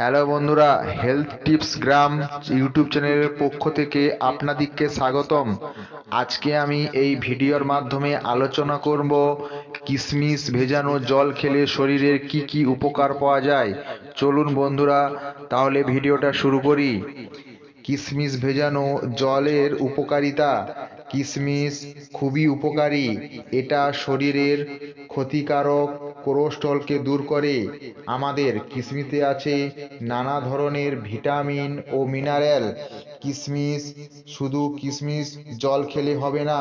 Hello বন্ধুরা health tips গ্রাম YouTube চ্যানেলের পক্ষ থেকে আপনাদিগকে স্বাগতম। আজকে আমি এই ভিডিওর মাধ্যমে আলোচনা করব কিশমিশ ভেজানো জল খেলে শরীরের কি কি উপকার পাওয়া যায়। চলুন বন্ধুরা, তাহলে ভিডিওটা শুরু করি। কিশমিশ ভেজানো জলের উপকারিতা। কিশমিশ খুবই উপকারী। এটা শরীরের ক্ষতিকারক কোলেস্ট্রলকে দূর করে। আমাদের কিশমিশে আছে নানা ধরনের ভিটামিন ও মিনারেল। কিশমিশ শুধু কিশমিশ জল খেলে হবে না,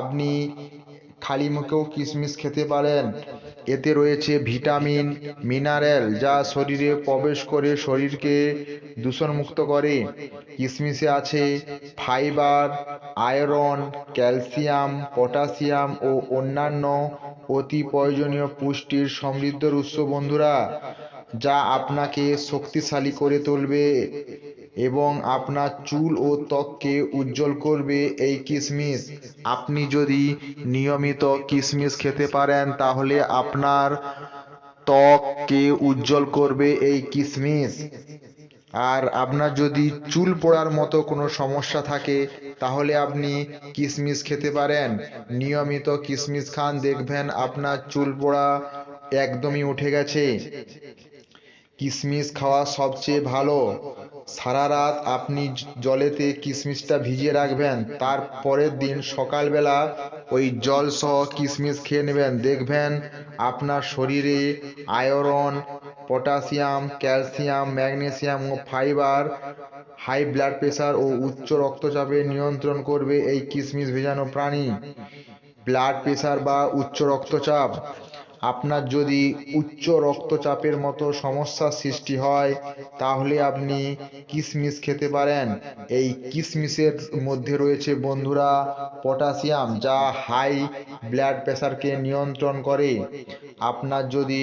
আপনি খালি মুখেও কিশমিশ খেতে পারেন। এতে রয়েছে ভিটামিন, মিনারেল, যা শরীরে প্রবেশ করে শরীরকে দূষণমুক্ত করে। কিশমিশে আছে ফাইবার, আয়রন, ক্যালসিয়াম, পটাশিয়াম ও অন্যান্য অতি প্রয়োজনীয় পুষ্টির সমৃদ্ধ উৎস বন্ধুরা, যা আপনাকে শক্তিশালী করে তুলবে এবং আপনার চুল ও ত্বককে উজ্জ্বল করবে এই কিশমিশ আপনি যদি নিয়মিত কিশমিশ খেতে পারেন, তাহলে আপনার ত্বককে উজ্জ্বল করবে এই কিশমিশ আর আপনার যদি চুল পড়ার মতো কোনো সমস্যা থাকে, তাহলে আপনি কিশমিশ খেতে পারেন। নিয়মিত কিশমিশ খান, দেখবেন আপনার চুল পড়া একদমই উঠে গেছে। কিশমিশ খাওয়া সবচেয়ে ভালো। সারা রাত আপনি জলেতে কিশমিশটা ভিজিয়ে রাখবেন তার পরের দিন সকালবেলা ওই জল সহ কিশমিশ খেয়ে নেবেন। দেখবেন আপনার শরীরে আয়রন, পটাশিয়াম, ক্যালসিয়াম, ম্যাগনেসিয়াম ও ফাইবার, হাই ব্লাড প্রেশার ও উচ্চ রক্তচাপে নিয়ন্ত্রণ করবে এই কিশমিশ ভেজানো প্রাণী। ব্লাড প্রেশার বা উচ্চ রক্তচাপ। আপনার যদি উচ্চ রক্তচাপের মতো সমস্যার সৃষ্টি হয়, তাহলে আপনি কিশমিশ খেতে পারেন। এই কিশমিশের মধ্যে রয়েছে বন্ধুরা পটাশিয়াম, যা হাই ব্লাড প্রেশারকে নিয়ন্ত্রণ করে। আপনার যদি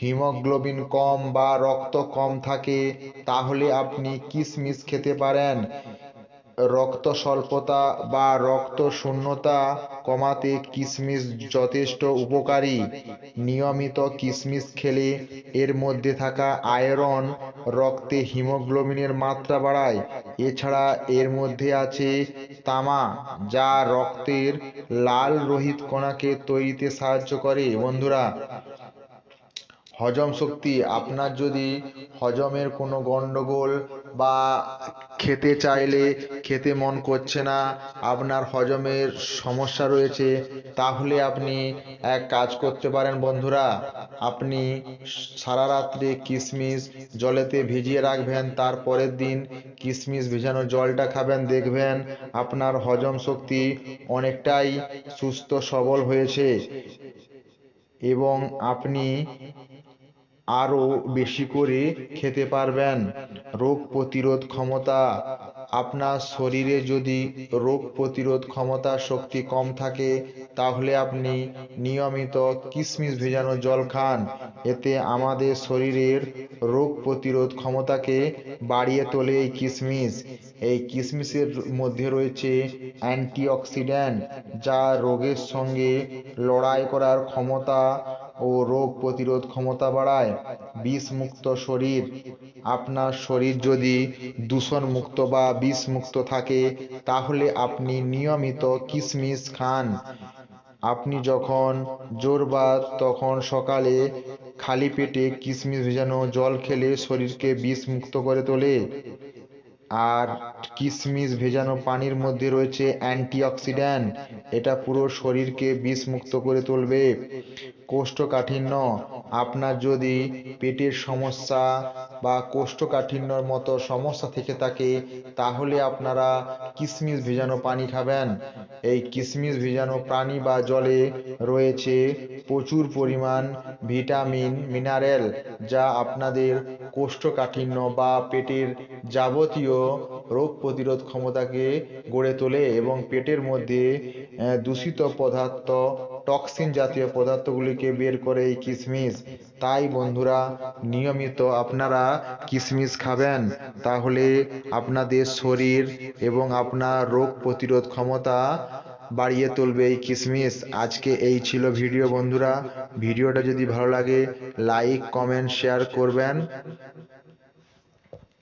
হিমোগ্লোবিন কম বা রক্ত কম থাকে, তাহলে আপনি কিশমিশ খেতে পারেন। রক্ত স্বল্পতা বা রক্ত শূন্যতা কমাতে কিশমিশ যথেষ্ট উপকারী। নিয়মিত কিশমিশ খেলে এর মধ্যে থাকা আয়রন রক্তে হিমোগ্লোবিনের মাত্রা বাড়ায়। এছাড়া এর মধ্যে আছে তামা, যা রক্তের লাল রোহিত কণাকে তৈরিতে সাহায্য করে। বন্ধুরা, হজম শক্তি, আপনার যদি হজমের কোনো গন্ডগোল বা খেতে চাইলে খেতে মন করছে না, আপনার হজমের সমস্যা রয়েছে, তাহলে আপনি এক কাজ করতে পারেন বন্ধুরা, আপনি সারা রাত্রে কিশমিশ জলেতে ভিজিয়ে রাখবেন তার পরের দিন কিশমিশ ভেজানো জলটা খাবেন, দেখবেন আপনার হজম শক্তি অনেকটাই সুস্থ সবল হয়েছে এবং আপনি আরও বেশি করে খেতে পারবেন। রোগ প্রতিরোধ ক্ষমতা আপনার শরীরে যদি রোগ প্রতিরোধ ক্ষমতা শক্তি কম থাকে, তাহলে আপনি নিয়মিত কিশমিশ ভেজানো জল খান। এতে আমাদের শরীরের রোগ প্রতিরোধ ক্ষমতাকে বাড়িয়ে তোলে এই কিশমিশ এই কিশমিশের মধ্যে রয়েছে অ্যান্টিঅক্সিডেন্ট যা রোগের সঙ্গে লড়াই করার ক্ষমতা ও রোগ প্রতিরোধ ক্ষমতা বাড়ায়। বিষমুক্ত শরীর, আপনার শরীর যদি দূষণমুক্ত বা বিষমুক্ত থাকে, তাহলে আপনি নিয়মিত কিশমিশ খান। আপনি যখন জোরবার, তখন সকালে খালি পেটে কিশমিশ ভেজানো জল খেলে শরীরকে বিষমুক্ত করে তোলে। আর কিশমিশ ভেজানো পানির মধ্যে রয়েছে অ্যান্টিঅক্সিডেন্ট এটা পুরো শরীরকে বিষমুক্ত করে তুলবে। কোষ্ঠকাঠিন্য, আপনার যদি পেটের সমস্যা বা কোষ্ঠকাঠিন্যর মতো সমস্যা থেকে থাকে, তাহলে আপনারা কিশমিশ ভেজানো পানি খাবেন। এই কিশমিশ ভেজানো পানি বা জলে রয়েছে প্রচুর পরিমাণ ভিটামিন, মিনারেল, যা আপনাদের কোষ্ঠকাঠিন্য বা পেটের যাবতীয় রোগ প্রতিরোধ ক্ষমতাকে গড়ে তোলে এবং পেটের মধ্যে দূষিত পদার্থ, টক্সিন জাতীয় পদার্থগুলিকে বের করে এই কিশমিশ তাই বন্ধুরা, নিয়মিত আপনারা কিশমিশ খাবেন। তাহলে আপনাদের শরীর এবং আপনার রোগ প্রতিরোধ ক্ষমতা বাড়িয়ে তুলবে এই কিসমিস। আজকে এই ছিল ভিডিও, বন্ধুরা। ভিডিওটা যদি ভালো লাগে লাইক কমেন্ট শেয়ার করবেন।